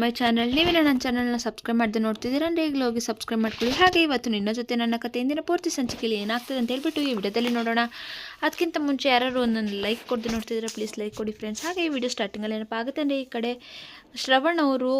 My channel ನೀವೇ ನನ್ನ ಚಾನಲ್ನ ಸಬ್ಸ್ಕ್ರೈಬ್ ಮಾಡದೆ ನೋಡ್ತಿದ್ದೀರಾ, ಅಂದರೆ ಈಗಲೂ ಹೋಗಿ ಸಬ್ಸ್ಕ್ರೈಬ್ ಮಾಡ್ಕೊಳ್ಳಿ. ಹಾಗೆ ಇವತ್ತು ನಿನ್ನ ಜೊತೆ ನನ್ನ ಕತೆ ಇಂದಿನ ಪೂರ್ತಿ ಸಂಚಿಕೆಯಲ್ಲಿ ಏನಾಗ್ತದೆ ಅಂತ ಹೇಳ್ಬಿಟ್ಟು ಈ ವಿಡಿಯೋದಲ್ಲಿ ನೋಡೋಣ. ಅದಕ್ಕಿಂತ ಮುಂಚೆ ಯಾರು ಒಂದೊಂದು ಲೈಕ್ ಕೊಡದೆ ನೋಡ್ತಿದ್ದೀರಾ ಪ್ಲೀಸ್ ಲೈಕ್ ಕೊಡಿ ಫ್ರೆಂಡ್ಸ್ ಹಾಗೆ ಈ ವಿಡಿಯೋ ಸ್ಟಾರ್ಟಿಂಗಲ್ಲಿ ಏನಪ್ಪ ಆಗುತ್ತೆ ಅಂದರೆ ಈ ಕಡೆ ಶ್ರವಣ್ ಅವರು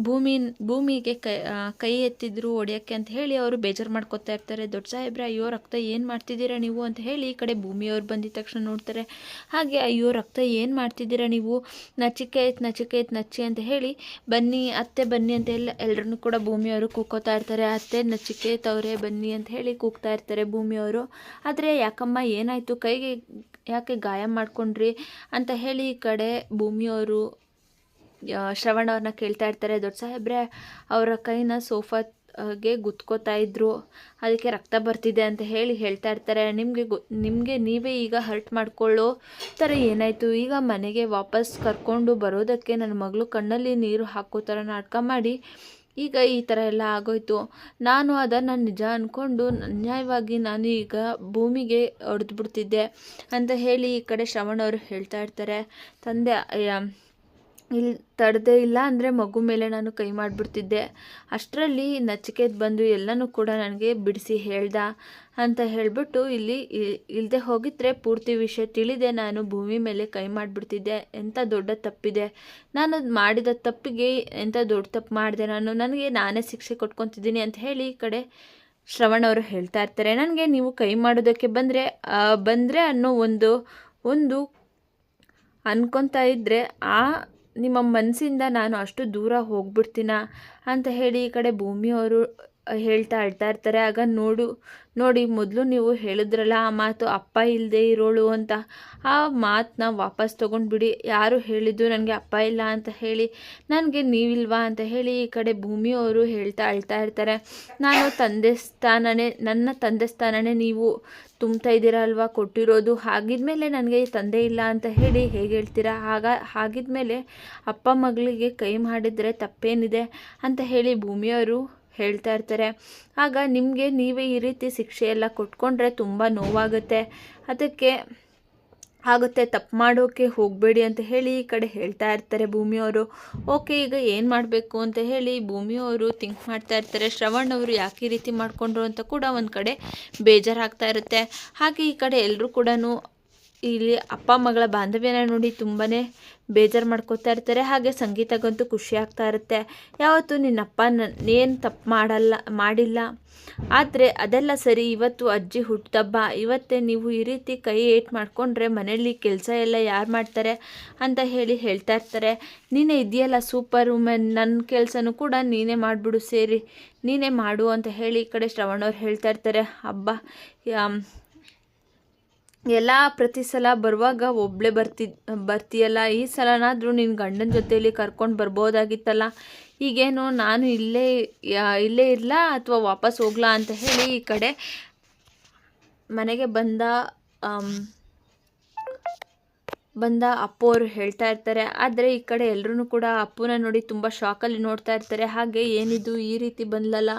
ಭೂಮಿ, ಭೂಮಿಗೆ ಕೈ ಕೈ ಎತ್ತಿದ್ರು ಹೊಡೆಯೋಕ್ಕೆ ಅಂತ ಹೇಳಿ ಅವರು ಬೇಜಾರು ಮಾಡ್ಕೊತಾ ಇರ್ತಾರೆ. ದೊಡ್ಡ ಸಾಹೇಬ್ರೆ, ಅಯ್ಯೋ, ರಕ್ತ ಏನು ಮಾಡ್ತಿದ್ದೀರಾ ನೀವು? ಅಂತ ಹೇಳಿ ಈ ಕಡೆ ಭೂಮಿಯವ್ರು ಬಂದಿದ ತಕ್ಷಣ ನೋಡ್ತಾರೆ. ಹಾಗೆ, ಅಯ್ಯೋ, ರಕ್ತ ಏನು ಮಾಡ್ತಿದ್ದೀರಾ ನೀವು? ನಚಿಕೇತ್ ನಚಿಕೇತ್ ನಚ್ಚಿ ಅಂತ ಹೇಳಿ ಬನ್ನಿ, ಅತ್ತೆ, ಬನ್ನಿ ಅಂತ ಎಲ್ಲ ಎಲ್ಲರನ್ನೂ ಕೂಡ ಭೂಮಿಯವರು ಕೂಕೋತಾ ಇರ್ತಾರೆ. ಅತ್ತೆ ನಚಿಕೇತ್ ಅವರೇ, ಬನ್ನಿ ಅಂತ ಹೇಳಿ ಕೂಗ್ತಾ ಇರ್ತಾರೆ ಭೂಮಿಯವರು. ಆದರೆ, ಯಾಕಮ್ಮ, ಏನಾಯಿತು? ಕೈಗೆ ಯಾಕೆ ಗಾಯ ಮಾಡ್ಕೊಂಡ್ರಿ? ಅಂತ ಹೇಳಿ ಈ ಕಡೆ ಭೂಮಿಯವರು ಶ್ರವಣ್ ಅವ್ರನ್ನ ಕೇಳ್ತಾ ಇರ್ತಾರೆ, ದೊಡ್ಡ ಸಾಹೇಬ್ರೆ, ಅವರ ಕೈನ ಸೋಫಾಗೆ ಗುತ್ಕೋತಾ ಇದ್ರು, ಅದಕ್ಕೆ ರಕ್ತ ಬರ್ತಿದೆ ಅಂತ ಹೇಳಿ ಹೇಳ್ತಾ ಇರ್ತಾರೆ. ನಿಮಗೆ ನಿಮಗೆ ನೀವೇ ಈಗ ಹರ್ಟ್ ಮಾಡ್ಕೊಳ್ಳೋ ಥರ ಏನಾಯಿತು? ಈಗ ಮನೆಗೆ ವಾಪಸ್ ಕರ್ಕೊಂಡು ಬರೋದಕ್ಕೆ ನನ್ನ ಮಗಳು ಕಣ್ಣಲ್ಲಿ ನೀರು ಹಾಕೋ ಥರ ನಾಟಕ ಮಾಡಿ, ಈಗ ಈ ಥರ ಎಲ್ಲ ಆಗೋಯ್ತು. ನಾನು ಅದನ್ನು ನಿಜ ಅಂದ್ಕೊಂಡು ಅನ್ಯಾಯವಾಗಿ ನಾನು ಈಗ ಭೂಮಿಗೆ ಹೊಡೆದ್ಬಿಡ್ತಿದ್ದೆ ಅಂತ ಹೇಳಿ ಈ ಕಡೆ ಶ್ರವಣ್ ಅವರು ಹೇಳ್ತಾ ಇರ್ತಾರೆ. ತಂದೆ ಇಲ್ಲಿ ತಡದೇ ಇಲ್ಲ ಅಂದರೆ ಮಗು ಮೇಲೆ ನಾನು ಕೈ ಮಾಡಿಬಿಡ್ತಿದ್ದೆ. ಅಷ್ಟರಲ್ಲಿ ನಚಿಕೇತ್ ಬಂದು ಎಲ್ಲನೂ ಕೂಡ ನನಗೆ ಬಿಡಿಸಿ ಹೇಳ್ದ ಅಂತ ಹೇಳಿಬಿಟ್ಟು ಇಲ್ಲಿ ಇಲ್ಲದೆ ಹೋಗಿದ್ರೆ ಪೂರ್ತಿ ವಿಷಯ ತಿಳಿದೆ. ನಾನು ಭೂಮಿ ಮೇಲೆ ಕೈ ಮಾಡಿಬಿಡ್ತಿದ್ದೆ. ಎಂಥ ದೊಡ್ಡ ತಪ್ಪಿದೆ? ನಾನು ಮಾಡಿದ ತಪ್ಪಿಗೆ ಎಂಥ ದೊಡ್ಡ ತಪ್ಪು ಮಾಡಿದೆ? ನಾನು, ನನಗೆ ನಾನೇ ಶಿಕ್ಷೆ ಕೊಟ್ಕೊತಿದ್ದೀನಿ ಅಂತ ಹೇಳಿ ಈ ಕಡೆ ಶ್ರವಣ್ ಅವರು ಹೇಳ್ತಾ ಇರ್ತಾರೆ. ನನಗೆ ನೀವು ಕೈ ಮಾಡೋದಕ್ಕೆ ಬಂದರೆ ಬಂದರೆ ಅನ್ನೋ ಒಂದು ಒಂದು ಅನ್ಕೊತಾ ಇದ್ದರೆ ಆ ನಿಮ್ಮ ಮನಸ್ಸಿಂದ ನಾನು ಅಷ್ಟು ದೂರ ಹೋಗ್ಬಿಡ್ತೀನ ಅಂತ ಹೇಳಿ ಈ ಕಡೆ ಭೂಮಿಯವರು ಹೇಳ್ತಾ ಅಳ್ತಾ ಇರ್ತಾರೆ. ಆಗ ನೋಡು, ನೋಡಿ ಮೊದಲು ನೀವು ಹೇಳಿದ್ರಲ್ಲ, ಆ ಮಾತು ಅಪ್ಪ ಇಲ್ಲದೆ ಇರೋಳು ಅಂತ. ಆ ಮಾತನ್ನ ವಾಪಸ್ ತೊಗೊಂಡ್ಬಿಡಿ ಯಾರು ಹೇಳಿದ್ದು ನನಗೆ ಅಪ್ಪ ಇಲ್ಲ ಅಂತ ಹೇಳಿ, ನನಗೆ ನೀವಿಲ್ವಾ ಅಂತ ಹೇಳಿ ಈ ಕಡೆ ಭೂಮಿಯವರು ಹೇಳ್ತಾ ಅಳ್ತಾ ಇರ್ತಾರೆ. ನಾನು ತಂದೆ ಸ್ಥಾನನೇ, ನನ್ನ ತಂದೆ ಸ್ಥಾನನೇ ನೀವು ತುಂಬ್ತಾ ಇದ್ದೀರಾ ಅಲ್ವಾ? ಕೊಟ್ಟಿರೋದು ಹಾಗಿದ್ಮೇಲೆ ನನಗೆ ತಂದೆ ಇಲ್ಲ ಅಂತ ಹೇಳಿ ಹೇಗೆ ಹೇಳ್ತೀರಾ? ಆಗ ಹಾಗಿದ್ಮೇಲೆ ಅಪ್ಪ ಮಗಳಿಗೆ ಕೈ ಮಾಡಿದರೆ ತಪ್ಪೇನಿದೆ ಅಂತ ಹೇಳಿ ಭೂಮಿಯವರು ಹೇಳ್ತಾ ಇರ್ತಾರೆ. ಆಗ ನಿಮಗೆ ನೀವೇ ಈ ರೀತಿ ಶಿಕ್ಷೆ ಎಲ್ಲ ಕೊಟ್ಕೊಂಡ್ರೆ ತುಂಬ ನೋವಾಗುತ್ತೆ. ಅದಕ್ಕೆ ಆಗುತ್ತೆ, ತಪ್ಪು ಮಾಡೋಕ್ಕೆ ಹೋಗಬೇಡಿ ಅಂತ ಹೇಳಿ ಈ ಕಡೆ ಹೇಳ್ತಾ ಇರ್ತಾರೆ ಭೂಮಿಯವರು ಓಕೆ, ಈಗ ಏನು ಮಾಡಬೇಕು ಅಂತ ಹೇಳಿ ಭೂಮಿಯವರು ಥಿಂಕ್ ಮಾಡ್ತಾ ಇರ್ತಾರೆ. ಶ್ರವಣ್ ಅವರು ಯಾಕೆ ಈ ರೀತಿ ಮಾಡಿಕೊಂಡ್ರು ಅಂತ ಕೂಡ ಒಂದು ಕಡೆ ಬೇಜಾರಾಗ್ತಾ ಇರುತ್ತೆ. ಹಾಗೆ ಈ ಕಡೆ ಎಲ್ಲರೂ ಕೂಡ ಇಲ್ಲಿ ಅಪ್ಪ, ಮಗಳ ಬಾಂಧವ್ಯನ ನೋಡಿ ತುಂಬಾ ಬೇಜಾರು ಮಾಡ್ಕೋತಾ ಇರ್ತಾರೆ. ಹಾಗೆ ಸಂಗೀತಗಂತೂ ಖುಷಿ ಆಗ್ತಾ ಇರುತ್ತೆ. ಯಾವತ್ತು ನಿನ್ನಪ್ಪ ಏನು ತಪ್ಪು ಮಾಡಲ್ಲ, ಮಾಡಿಲ್ಲ. ಆದರೆ ಅದೆಲ್ಲ ಸರಿ, ಇವತ್ತು ಅಜ್ಜಿ ಹುಟ್ಟಿದಬ್ಬ. ಇವತ್ತೇ ನೀವು ಈ ರೀತಿ ಕೈ ಏಟ್ ಮಾಡಿಕೊಂಡ್ರೆ ಮನೆಯಲ್ಲಿ ಕೆಲಸ ಎಲ್ಲ ಯಾರು ಮಾಡ್ತಾರೆ ಅಂತ ಹೇಳಿ ಹೇಳ್ತಾ ಇರ್ತಾರೆ. ನೀನೇ ಇದೆಯಲ್ಲ ಸೂಪರ್ ವುಮೆನ್ ನನ್ನ ಕೆಲಸನೂ ಕೂಡ ನೀನೇ ಮಾಡಿಬಿಡು, ಸೇರಿ. ನೀನೇ ಮಾಡು ಅಂತ ಹೇಳಿ ಈ ಕಡೆ ಶ್ರವಣವ್ರು ಹೇಳ್ತಾ ಇರ್ತಾರೆ. ಹಬ್ಬ ಎಲ್ಲ ಪ್ರತಿ ಸಲ ಬರುವಾಗ ಒಬ್ಳೆ ಬರ್ತಿ, ಬರ್ತೀಯಲ್ಲ? ಈ ಸಲನಾದರೂ ನಿನ್ನ ಗಂಡನ ಜೊತೆಯಲ್ಲಿ ಕರ್ಕೊಂಡು ಬರ್ಬೋದಾಗಿತ್ತಲ್ಲ? ಈಗೇನು ನಾನು ಇಲ್ಲೇ ಇಲ್ಲೇ ಇರಲ ಅಥವಾ ವಾಪಸ್ ಹೋಗ್ಲಾ ಅಂತ ಹೇಳಿ ಈ ಕಡೆ ಮನೆಗೆ ಬಂದ ಬಂದ ಅಪ್ಪವರು ಹೇಳ್ತಾ ಇರ್ತಾರೆ. ಆದರೆ ಈ ಕಡೆ ಎಲ್ಲರೂ ಕೂಡ ಅಪ್ಪನ ನೋಡಿ ತುಂಬ ಶಾಕಲ್ಲಿ ನೋಡ್ತಾ ಇರ್ತಾರೆ. ಹಾಗೆ ಏನಿದು ಈ ರೀತಿ ಬಂದ್ಲಲ್ಲ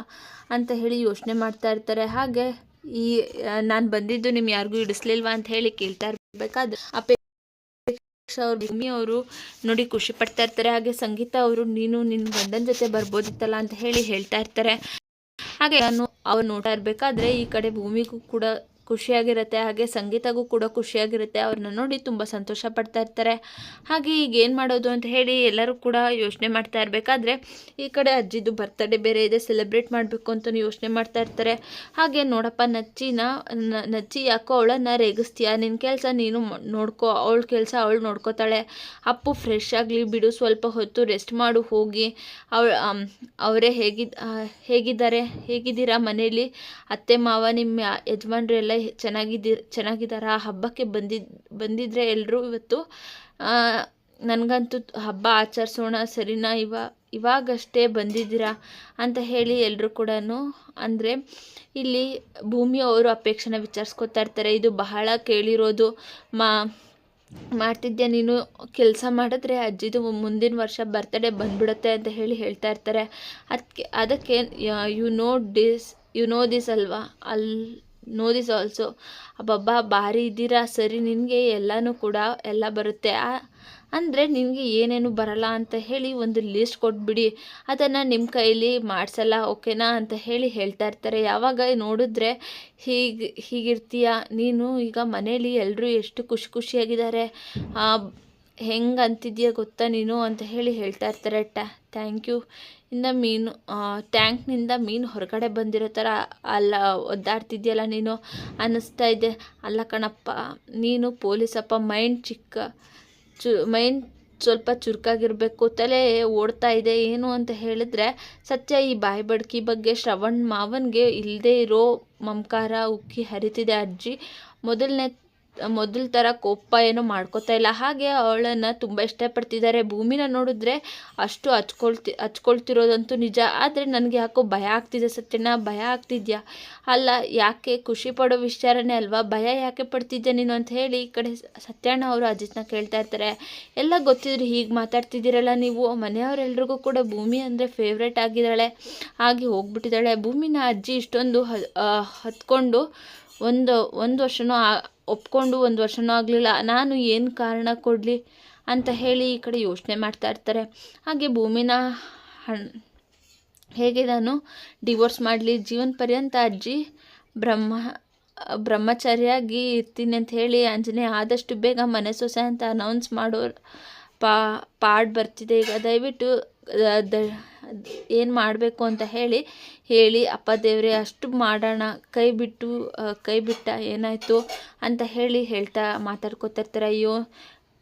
ಅಂತ ಹೇಳಿ ಯೋಚನೆ ಮಾಡ್ತಾ ಇರ್ತಾರೆ. ಹಾಗೆ ಈ ನಾನು ಬಂದಿದ್ದು ನಿಮ್ ಯಾರಿಗೂ ಇಡಿಸ್ಲಿಲ್ವಾ ಅಂತ ಹೇಳಿ ಕೇಳ್ತಾ ಇರ್ಬೇಕಾದ್ರೆ ಅಪೇಕ್ಷ ಅವ್ರ ಭೂಮಿ ಅವರು ನೋಡಿ ಖುಷಿ ಪಡ್ತಾ ಇರ್ತಾರೆ. ಹಾಗೆ ಸಂಗೀತ ಅವರು, ನೀನು ನಿನ್ನ ಗಂಡನ ಜೊತೆ ಬರ್ಬೋದಿತ್ತಲ್ಲ ಅಂತ ಹೇಳಿ ಹೇಳ್ತಾ ಇರ್ತಾರೆ. ಹಾಗೆ ನಾನು ಅವ್ರು ನೋಡ್ತಾ ಇರ್ಬೇಕಾದ್ರೆ ಈ ಕಡೆ ಭೂಮಿಗೂ ಕೂಡ ಖುಷಿಯಾಗಿರುತ್ತೆ, ಹಾಗೆ ಸಂಗೀತಗೂ ಕೂಡ ಖುಷಿಯಾಗಿರುತ್ತೆ. ಅವ್ರನ್ನ ನೋಡಿ ತುಂಬ ಸಂತೋಷ ಪಡ್ತಾ ಇರ್ತಾರೆ. ಹಾಗೆ ಈಗ ಏನು ಮಾಡೋದು ಅಂತ ಹೇಳಿ ಎಲ್ಲರೂ ಕೂಡ ಯೋಚನೆ ಮಾಡ್ತಾ ಇರಬೇಕಾದ್ರೆ, ಈ ಕಡೆ ಅಜ್ಜಿದು ಬರ್ತಡೇ ಬೇರೆ ಇದೆ ಸೆಲೆಬ್ರೇಟ್ ಮಾಡಬೇಕು ಅಂತ ಯೋಚನೆ ಮಾಡ್ತಾ ಇರ್ತಾರೆ. ಹಾಗೆ ನೋಡಪ್ಪ, ನಚ್ಚಿನ ನಚ್ಚಿ ಯಾಕೋ ಅವಳನ್ನು ರೇಗಿಸ್ತೀಯ? ನಿನ್ನ ಕೆಲಸ ನೀನು ನೋಡ್ಕೋ. ಅವಳ ಕೆಲಸ ಅವಳು ನೋಡ್ಕೋತಾಳೆ. ಅಪ್ಪು ಫ್ರೆಶ್ ಆಗಲಿ ಬಿಡು, ಸ್ವಲ್ಪ ಹೊತ್ತು ರೆಸ್ಟ್ ಮಾಡು, ಹೋಗಿ. ಅವಳ ಅವರೇ ಹೇಗಿದ್ದ ಹೇಗಿದ್ದಾರೆ? ಹೇಗಿದ್ದೀರಾ ಮನೆಯಲ್ಲಿ ಅತ್ತೆ, ಮಾವ, ನಿಮ್ಮ ಯಜಮಾನ್ರು ಎಲ್ಲ ಚೆನ್ನಾಗಿದ್ದೀರ ಚೆನ್ನಾಗಿದ್ದಾರಾ? ಹಬ್ಬಕ್ಕೆ ಬಂದಿದ್, ಬಂದಿದ್ರೆ ಎಲ್ಲರೂ ಇವತ್ತು ನನಗಂತೂ ಹಬ್ಬ ಆಚರಿಸೋಣ, ಸರಿನಾ? ಇವ, ಇವಾಗಷ್ಟೇ ಬಂದಿದ್ದೀರಾ? ಅಂತ ಹೇಳಿ ಎಲ್ಲರೂ ಕೂಡ ಅಂದರೆ ಇಲ್ಲಿ ಭೂಮಿಯವರು ಅಪೇಕ್ಷೆನ ವಿಚಾರಿಸ್ಕೋತಾ ಇರ್ತಾರೆ. ಇದು ಬಹಳ ಕೇಳಿರೋದು. ಮಾ ಮಾಡ್ತಿದ್ದೆ ನೀನು? ಕೆಲಸ ಮಾಡಿದ್ರೆ ಅಜ್ಜಿದು ಮುಂದಿನ ವರ್ಷ ಬರ್ತಡೇ ಬಂದ್ಬಿಡುತ್ತೆ ಅಂತ ಹೇಳಿ ಹೇಳ್ತಾ ಇರ್ತಾರೆ. ಅದಕ್ಕೆ ಅದಕ್ಕೆ, you know this you know this ಅಲ್ವಾ? ಅಲ್ ನೋ ದಿಸ್ ಆಲ್ಸೋ ಅಬ್ಬಬ್ಬಾ, ಭಾರಿ ಇದ್ದೀರಾ? ಸರಿ, ನಿನಗೆ ಎಲ್ಲನೂ ಕೂಡ ಎಲ್ಲ ಬರುತ್ತೆ. ಅಂದರೆ ನಿನಗೆ ಏನೇನು ಬರಲ್ಲ ಅಂತ ಹೇಳಿ ಒಂದು ಲಿಸ್ಟ್ ಕೊಟ್ಬಿಡಿ. ಅದನ್ನು ನಿಮ್ಮ ಕೈಲಿ ಮಾಡಿಸಲ್ಲ ಓಕೆನಾ ಅಂತ ಹೇಳಿ ಹೇಳ್ತಾ ಇರ್ತಾರೆ. ಯಾವಾಗ ನೋಡಿದ್ರೆ, ಹೀಗೆ, ಹೀಗಿರ್ತೀಯ? ನೀನು ಈಗ ಮನೇಲಿ ಎಲ್ಲರೂ ಎಷ್ಟು ಖುಷಿ ಖುಷಿಯಾಗಿದ್ದಾರೆ? ಹೆಂಗೆ ಅಂತಿದ್ಯಾ ಗೊತ್ತಾ ನೀನು ಅಂತ ಹೇಳಿ ಹೇಳ್ತಾ ಇರ್ತಾರೆ ಟ್ಯಾ ಥ್ಯಾಂಕ್ ಯು ಇಂದ ಮೀನು ಟ್ಯಾಂಕ್ನಿಂದ ಮೀನು ಹೊರಗಡೆ ಬಂದಿರೋ ಥರ ಅಲ್ಲ, ಒದ್ದಾಡ್ತಿದ್ಯಲ್ಲ ನೀನು? ಅನ್ನಿಸ್ತಾ ಇದೆ. ಅಲ್ಲ ಕಣಪ್ಪ, ನೀನು ಪೊಲೀಸಪ್ಪ ಮೈಂಡ್ ಚಿಕ್ಕ, ಚು ಮೈಂಡ್ ಸ್ವಲ್ಪ ಚುರುಕಾಗಿರಬೇಕು, ತಲೆ ಓಡ್ತಾ ಇದೆ, ಏನು ಅಂತ ಹೇಳಿದ್ರೆ ಸತ್ಯ ಈ ಬಾಯಿ ಬಡ್ಕಿ ಬಗ್ಗೆ ಶ್ರವಣ್ ಮಾವನ್ಗೆ ಇಲ್ಲದೇ ಇರೋ ಮಮಕಾರ ಉಕ್ಕಿ ಹರಿತಿದೆ ಅಜ್ಜಿ. ಮೊದಲನೇ ಮೊದಲ ಥರ ಕೋಪ ಏನು ಮಾಡ್ಕೋತಾ ಇಲ್ಲ. ಹಾಗೆ ಅವಳನ್ನು ತುಂಬ ಇಷ್ಟಪಡ್ತಿದ್ದಾರೆ ಭೂಮಿನ ನೋಡಿದ್ರೆ ಅಷ್ಟು ಹಚ್ಕೊಳ್ತಿ, ಹಚ್ಕೊಳ್ತಿರೋದಂತೂ ನಿಜ. ಆದರೆ ನನಗೆ ಯಾಕೋ ಭಯ ಆಗ್ತಿದೆ ಸತ್ಯನ ಭಯ ಆಗ್ತಿದ್ಯಾ? ಅಲ್ಲ, ಯಾಕೆ? ಖುಷಿ ಪಡೋ ವಿಚಾರನೇ ಅಲ್ವಾ? ಭಯ ಯಾಕೆ ಪಡ್ತಿದ್ದೆ ನೀನು ಅಂತ ಹೇಳಿ ಈ ಕಡೆ ಸತ್ಯಣ್ಣ ಅವರು ಅಜಿತ್ನ ಕೇಳ್ತಾ ಇರ್ತಾರೆ. ಎಲ್ಲ ಗೊತ್ತಿದ್ರೆ ಹೀಗೆ ಮಾತಾಡ್ತಿದ್ದೀರಲ್ಲ ನೀವು? ಮನೆಯವರೆಲ್ರಿಗೂ ಕೂಡ ಭೂಮಿ ಅಂದರೆ ಫೇವ್ರೇಟ್ ಆಗಿದ್ದಾಳೆ. ಹಾಗೆ ಹೋಗ್ಬಿಟ್ಟಿದ್ದಾಳೆ. ಭೂಮಿನ ಅಜ್ಜಿ ಇಷ್ಟೊಂದು ಹತ್ಕೊಂಡು ಒಂದು ಒಂದು ವರ್ಷನೂ ಒಪ್ಕೊಂಡು ಒಂದು ವರ್ಷನೂ ಆಗಲಿಲ್ಲ. ನಾನು ಏನು ಕಾರಣ ಕೊಡಲಿ ಅಂತ ಹೇಳಿ ಈ ಕಡೆ ಯೋಚನೆ ಮಾಡ್ತಾ ಇರ್ತಾರೆ. ಹಾಗೆ ಭೂಮಿನ ಹಣ, ಹೇಗೆ ನಾನು ಡಿವೋರ್ಸ್ ಮಾಡಲಿ? ಜೀವನ ಪರ್ಯಂತ ಅಜ್ಜಿ ಬ್ರಹ್ಮ, ಬ್ರಹ್ಮಚಾರಿಯಾಗಿ ಇರ್ತೀನಿ ಅಂತ ಹೇಳಿ ಆಂಜನೇಯ ಆದಷ್ಟು ಬೇಗ ಮನೆ ಸೊಸೆ ಅಂತ ಅನೌನ್ಸ್ ಮಾಡೋ ಪಾ, ಪಾಡ್ ಬರ್ತಿದೆ. ಈಗ ದಯವಿಟ್ಟು ಏನು ಮಾಡಬೇಕು ಅಂತ ಹೇಳಿ ಹೇಳಿ, ಅಪ್ಪ ದೇವರೇ, ಅಷ್ಟು ಮಾಡೋಣ, ಕೈ ಬಿಟ್ಟು ಕೈ ಬಿಟ್ಟ ಏನಾಯಿತು? ಅಂತ ಹೇಳಿ ಹೇಳ್ತಾ ಮಾತಾಡ್ಕೊತಿರ್ತಾರೆ ಅಯ್ಯೋ,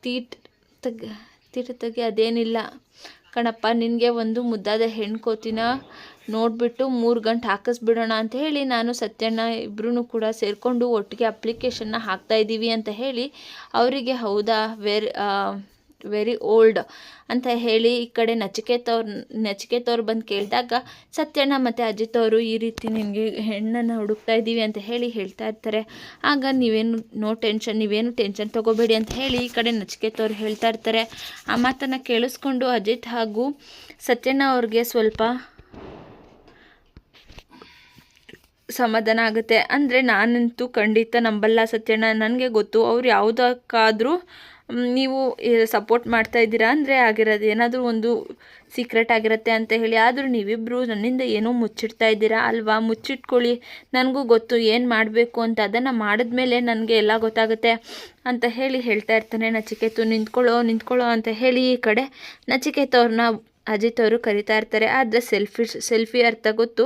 ತೀಟ್ ತಗ್, ತೀಟ ತೆಗೆ ಅದೇನಿಲ್ಲ. ಕಣಪ್ಪ, ನಿನಗೆ ಒಂದು ಮುದ್ದಾದ ಹೆಣ್ಕೋತಿನ ನೋಡಿಬಿಟ್ಟು ಮೂರು ಗಂಟೆ ಹಾಕಿಸ್ಬಿಡೋಣ ಅಂತ ಹೇಳಿ, ನಾನು ಸತ್ಯಣ್ಣ ಇಬ್ಬರೂ ಕೂಡ ಸೇರಿಕೊಂಡು ಒಟ್ಟಿಗೆ ಅಪ್ಲಿಕೇಶನ್ನ ಹಾಕ್ತಾಯಿದ್ದೀವಿ ಅಂತ ಹೇಳಿ, ಅವರಿಗೆ ಹೌದಾ, ವೆರಿ ವೆರಿ ಓಲ್ಡ್ ಅಂತ ಹೇಳಿ ಈ ಕಡೆ ನಚಿಕೇತ್ ನಚಿಕೇತವ್ರು ನಚಿಕೇತ್ ಅವ್ರು ಬಂದು ಕೇಳಿದಾಗ, ಸತ್ಯಣ್ಣ ಮತ್ತು ಅಜಿತ್ ಅವರು ಈ ರೀತಿ ನಿಮಗೆ ಹೆಣ್ಣನ್ನು ಹುಡುಕ್ತಾ ಇದ್ದೀವಿ ಅಂತ ಹೇಳಿ ಹೇಳ್ತಾ ಇರ್ತಾರೆ. ಆಗ ನೀವೇನು, ನೋ ಟೆನ್ಷನ್, ನೀವೇನು ಟೆನ್ಷನ್ ತೊಗೋಬೇಡಿ ಅಂತ ಹೇಳಿ ಈ ಕಡೆ ನಚಿಕೇತ್ ಅವ್ರು ಹೇಳ್ತಾ ಇರ್ತಾರೆ. ಆ ಮಾತನ್ನು ಕೇಳಿಸ್ಕೊಂಡು ಅಜಿತ್ ಹಾಗೂ ಸತ್ಯಣ್ಣ ಅವ್ರಿಗೆ ಸ್ವಲ್ಪ ಸಮಾಧಾನ ಆಗುತ್ತೆ. ಅಂದರೆ ನಾನಂತೂ ಖಂಡಿತ ನಂಬಲ್ಲ ಸತ್ಯಣ್ಣ. ನನಗೆ ಗೊತ್ತು, ಅವ್ರು ಯಾವುದಕ್ಕಾದರೂ ನೀವು ಸಪೋರ್ಟ್ ಮಾಡ್ತಾ ಇದ್ದೀರಾ? ಅಂದರೆ ಆಗಿರೋದು ಏನಾದರೂ ಒಂದು ಸೀಕ್ರೆಟ್ ಆಗಿರುತ್ತೆ ಅಂತ ಹೇಳಿ, ಆದರೂ ನೀವಿಬ್ಬರು ನನ್ನಿಂದ ಏನೋ ಮುಚ್ಚಿಡ್ತಾ ಇದ್ದೀರಾ ಅಲ್ವಾ? ಮುಚ್ಚಿಟ್ಕೊಳ್ಳಿ. ನನಗೂ ಗೊತ್ತು ಏನು ಮಾಡಬೇಕು ಅಂತ. ಅದನ್ನು ಮಾಡಿದ್ಮೇಲೆ ನನಗೆ ಎಲ್ಲ ಗೊತ್ತಾಗುತ್ತೆ ಅಂತ ಹೇಳಿ ಹೇಳ್ತಾ ಇರ್ತಾನೆ ನಚಿಕೇತು. ನಿಂತ್ಕೊಳ್ಳೋ ನಿಂತ್ಕೊಳ್ಳೋ ಅಂತ ಹೇಳಿ ಈ ಕಡೆ ನಚಿಕೇತವ್ರನ್ನ ಅಜಿತ್ ಅವರು ಕರಿತಾ ಇರ್ತಾರೆ. ಆದರೆ ಸೆಲ್ಫಿ ಸೆಲ್ಫಿ ಅರ್ಥ ಗೊತ್ತು.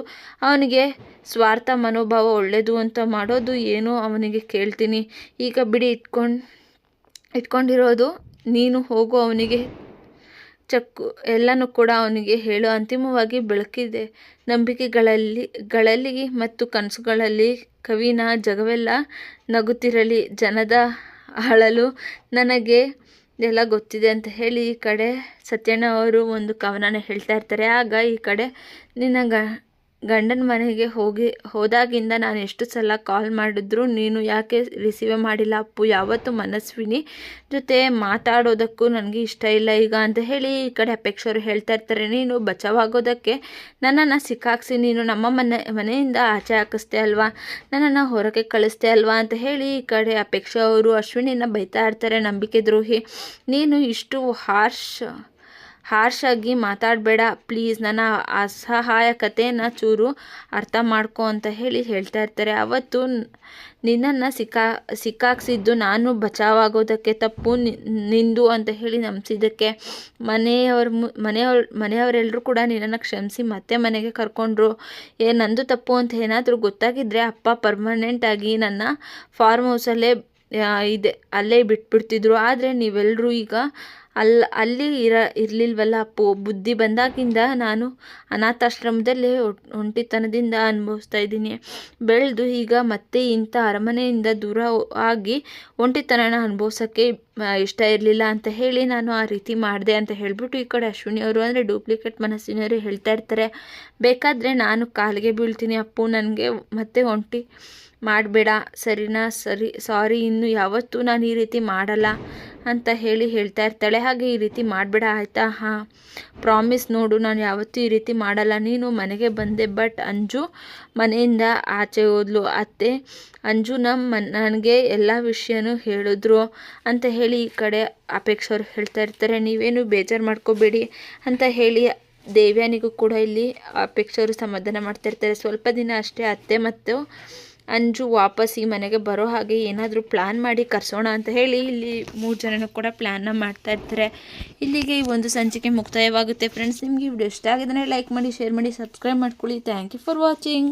ಅವನಿಗೆ ಸ್ವಾರ್ಥ ಮನೋಭಾವ ಒಳ್ಳೆಯದು ಅಂತ ಮಾಡೋದು ಏನೋ ಅವನಿಗೆ ಕೇಳ್ತೀನಿ. ಈಗ ಬಿಡಿ, ಇಟ್ಕೊಂಡು ಇಟ್ಕೊಂಡಿರೋದು, ನೀನು ಹೋಗು, ಅವನಿಗೆ ಚಕ್ಕು, ಎಲ್ಲನೂ ಕೂಡ, ಅವನಿಗೆ ಹೇಳು. ಅಂತಿಮವಾಗಿ ಬೆಳಕಿದೆ. ನಂಬಿಕೆಗಳಲ್ಲಿ, ಗಳಲ್ಲಿ ಮತ್ತು ಕನಸುಗಳಲ್ಲಿ ಕವಿನ ಜಗವೆಲ್ಲ ನಗುತ್ತಿರಲಿ. ಜನದ ಅಳಲು ನನಗೆ ಎಲ್ಲ ಗೊತ್ತಿದೆ ಅಂತ ಹೇಳಿ ಈ ಕಡೆ ಸತ್ಯಣ್ಣ ಅವರು ಒಂದು ಕವನನ ಹೇಳ್ತಾ ಇರ್ತಾರೆ. ಆಗ ಈ ಕಡೆ ನಿನ್ನ ಗ ಗಂಡನ ಮನೆಗೆ ಹೋಗಿ, ಹೋದಾಗಿಂದ ನಾನು ಎಷ್ಟು ಸಲ ಕಾಲ್ ಮಾಡಿದ್ರು, ನೀನು ಯಾಕೆ ರಿಸೀವ್ ಮಾಡಿಲ್ಲ ಅಪ್ಪು? ಯಾವತ್ತು ಮನಸ್ವಿನಿ ಜೊತೆ ಮಾತಾಡೋದಕ್ಕೂ ನನಗೆ ಇಷ್ಟ ಇಲ್ಲ ಈಗ ಅಂತ ಹೇಳಿ ಈ ಕಡೆ ಅಪೇಕ್ಷರು ಹೇಳ್ತಾ ಇರ್ತಾರೆ. ನೀನು ಬಚಾವಾಗೋದಕ್ಕೆ ನನ್ನನ್ನು ಸಿಕ್ಕಾಕ್ಸಿ, ನೀನು ನಮ್ಮ ಮನೆ, ಮನೆಯಿಂದ ಆಚೆ ಹಾಕಿಸ್ತೆ ಅಲ್ವಾ? ನನ್ನನ್ನು ಹೊರಗೆ ಕಳಿಸ್ತೆ ಅಲ್ವಾ ಅಂತ ಹೇಳಿ ಈ ಕಡೆ ಅಪೇಕ್ಷ ಅವರು ಅಶ್ವಿನಿನ ಬೈತಾ ಇರ್ತಾರೆ ನಂಬಿಕೆ ದ್ರೋಹಿ. ನೀನು ಇಷ್ಟು ಹಾರ್ಶ್ ಹಾರ್ಷಾಗಿ ಮಾತಾಡಬೇಡ, ಪ್ಲೀಸ್. ನನ್ನ ಅಸಹಾಯಕತೆನ ಚೂರು ಅರ್ಥ ಮಾಡ್ಕೊ ಅಂತ ಹೇಳಿ ಹೇಳ್ತಾ ಇರ್ತಾರೆ. ಅವತ್ತು ನಿನ್ನನ್ನು ಸಿಕ್ಕಾ ಸಿಕ್ಕಾಕ್ಸಿದ್ದು ನಾನು ಬಚಾವಾಗೋದಕ್ಕೆ ತಪ್ಪು ನಿಂದು ಅಂತ ಹೇಳಿ ನಂಬಿಸಿದ್ದಕ್ಕೆ ಮನೆಯವ್ರ ಮನೆಯವ್ರ ಮನೆಯವರೆಲ್ಲರೂ ಕೂಡ ನಿನ್ನನ್ನು ಕ್ಷಮಿಸಿ ಮತ್ತೆ ಮನೆಗೆ ಕರ್ಕೊಂಡ್ರು. ಏ, ನಂದು ತಪ್ಪು ಅಂತ ಏನಾದರೂ ಗೊತ್ತಾಗಿದ್ದರೆ ಅಪ್ಪ ಪರ್ಮನೆಂಟಾಗಿ ನನ್ನ ಫಾರ್ಮ್ ಹೌಸಲ್ಲೇ ಇದೆ, ಅಲ್ಲೇ ಬಿಟ್ಬಿಡ್ತಿದ್ರು. ಆದರೆ ನೀವೆಲ್ಲರೂ ಈಗ ಅಲ್ಲಿ ಅಲ್ಲಿ ಇರ, ಇರಲಿಲ್ವಲ್ಲ ಅಪ್ಪು? ಬುದ್ಧಿ ಬಂದಾಗಿಂದ ನಾನು ಅನಾಥಾಶ್ರಮದಲ್ಲೇ ಒಂಟಿತನದಿಂದ ಅನುಭವಿಸ್ತಾ ಇದ್ದೀನಿ. ಬೆಳೆದು ಈಗ ಮತ್ತೆ ಇಂಥ ಅರಮನೆಯಿಂದ ದೂರ ಆಗಿ ಒಂಟಿತನನ ಅನುಭವಿಸೋಕ್ಕೆ ಇಷ್ಟ ಇರಲಿಲ್ಲ ಅಂತ ಹೇಳಿ ನಾನು ಆ ರೀತಿ ಮಾಡಿದೆ ಅಂತ ಹೇಳಿಬಿಟ್ಟು ಈ ಕಡೆ ಅಶ್ವಿನಿ ಅವರು ಅಂದರೆ ಡೂಪ್ಲಿಕೇಟ್ ಮನಸ್ಸಿನವರು ಹೇಳ್ತಾ ಇರ್ತಾರೆ. ಬೇಕಾದರೆ ನಾನು ಕಾಲಿಗೆ ಬೀಳ್ತೀನಿ ಅಪ್ಪು, ನನಗೆ ಮತ್ತೆ ಒಂಟಿ ಮಾಡಬೇಡ. ಸರಿನಾ? ಸರಿ ಸಾರಿ ಇನ್ನು ಯಾವತ್ತೂ ನಾನು ಈ ರೀತಿ ಮಾಡಲ್ಲ ಅಂತ ಹೇಳಿ ಹೇಳ್ತಾ ಇರ್ತಾಳೆ. ಹಾಗೆ ಈ ರೀತಿ ಮಾಡಬೇಡ, ಆಯಿತಾ? ಹಾಂ ಪ್ರಾಮಿಸ್ ನೋಡು, ನಾನು ಯಾವತ್ತೂ ಈ ರೀತಿ ಮಾಡಲ್ಲ. ನೀನು ಮನೆಗೆ ಬಂದೆ ಬಟ್ ಅಂಜು ಮನೆಯಿಂದ ಆಚೆ ಹೋದ್ಲು. ಅತ್ತೆ, ಅಂಜು ನಮ್ಮ ನನಗೆ ಎಲ್ಲ ವಿಷಯನೂ ಹೇಳಿದ್ರು ಅಂತ ಹೇಳಿ ಈ ಕಡೆ ಅಪೇಕ್ಷವ್ರು ಹೇಳ್ತಾ ಇರ್ತಾರೆ. ನೀವೇನು ಬೇಜಾರು ಮಾಡ್ಕೋಬೇಡಿ ಅಂತ ಹೇಳಿ ದೇವ್ಯಾನಿಗೂ ಕೂಡ ಇಲ್ಲಿ ಅಪೇಕ್ಷರು ಸಮಾಧಾನ ಮಾಡ್ತಾ ಇರ್ತಾರೆ. ಸ್ವಲ್ಪ ದಿನ ಅಷ್ಟೇ ಅತ್ತೆ ಮತ್ತು ಅಂಜು ವಾಪಸ್ ಈ ಮನೆಗೆ ಬರೋ ಹಾಗೆ ಏನಾದರೂ ಪ್ಲ್ಯಾನ್ ಮಾಡಿ ಕರೆಸೋಣ ಅಂತ ಹೇಳಿ ಇಲ್ಲಿ ಮೂರು ಜನನೂ ಕೂಡ ಪ್ಲ್ಯಾನ್ನ ಮಾಡ್ತಾ ಇರ್ತಾರೆ. ಇಲ್ಲಿಗೆ ಈ ಒಂದು ಸಂಚಿಕೆ ಮುಕ್ತಾಯವಾಗುತ್ತೆ. ಫ್ರೆಂಡ್ಸ್ ನಿಮಗೆ ವಿಡಿಯೋ ಇಷ್ಟ ಆಗಿದ್ರೆ ಲೈಕ್ ಮಾಡಿ ಶೇರ್ ಮಾಡಿ ಸಬ್ಸ್ಕ್ರೈಬ್ ಮಾಡ್ಕೊಳ್ಳಿ. Thank you for watching